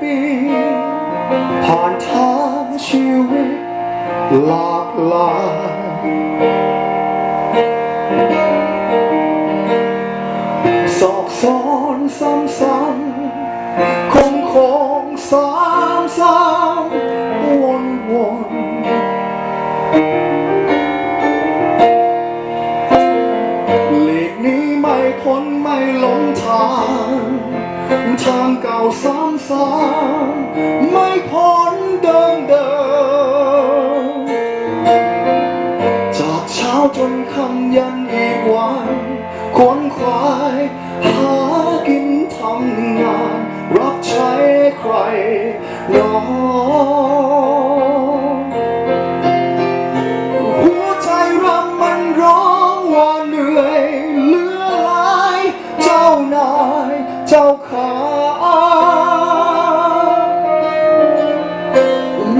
ปี ผ่านทางชีวิตหลากหลายสอบสอนซ้ำซ้ำคงคงสามสามวนวนหลีกนี้ไม่พ้นไม่หลง ทางเก่าซ้ำซ้ำไม่พ้นเดิมเดิมจากเช้าจนค่ำยันอีกวันขวนขวายหากินทำงาน รับใช้ใครรอ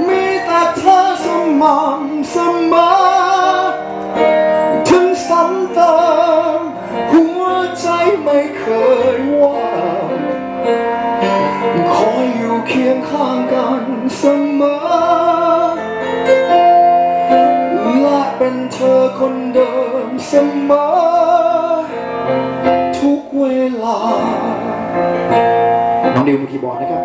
มีแต่เธอสม่ำเสมอถึงซ้ำเติมหัวใจไม่เคยว่างคอยอยู่เคียงข้างกันเสมอ และเป็นเธอคนเดิมเสมอ ทุกเวลา น้องดิวมือคีย์บอร์ดนะครับ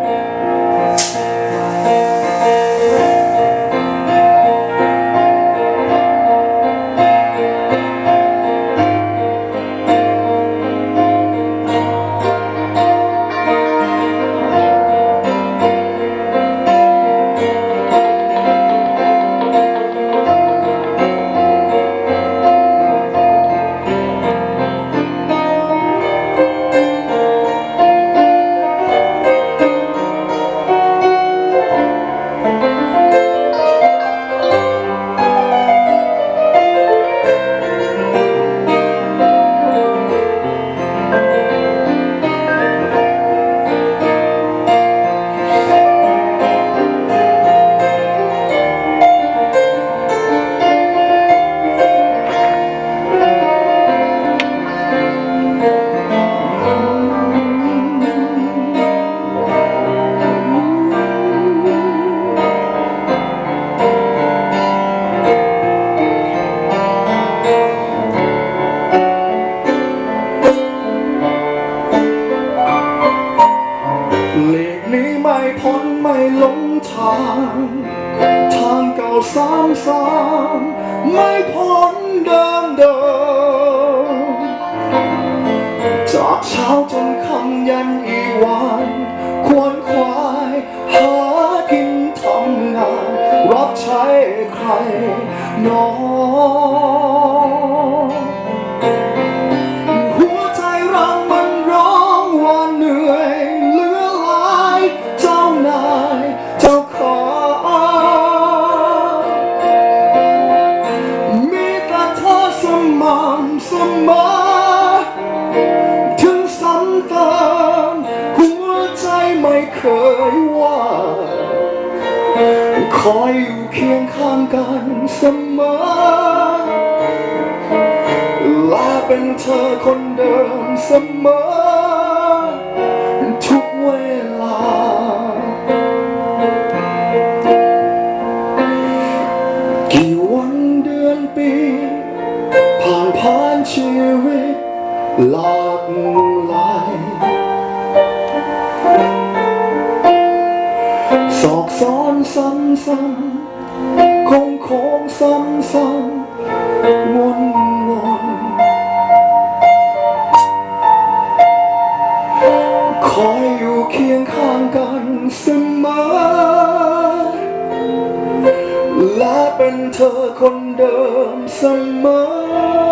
นี้ไม่พ้นไม่หลงทาง ทางเก่าซ้ำซ้ำไม่พ้นเดิมเดิมจากเช้าจนค่ำยันอีวันควรควายหากินทำงาน รับใช้ใครหนอหั เสมอถึงซ้ำเติมหัวใจไม่เคยว่า คอยอยู่เคียงข้างกันเสมอ และเป็นเธอคนเดิมเสมอ ชีวิตหลากหลายสอกซ้อนซ้ำซ้ำคงคงซ้ำซ้ำวนวนคอยอยู่เคียงข้างกันเสมอและเป็นเธอคนเดิมเสมอ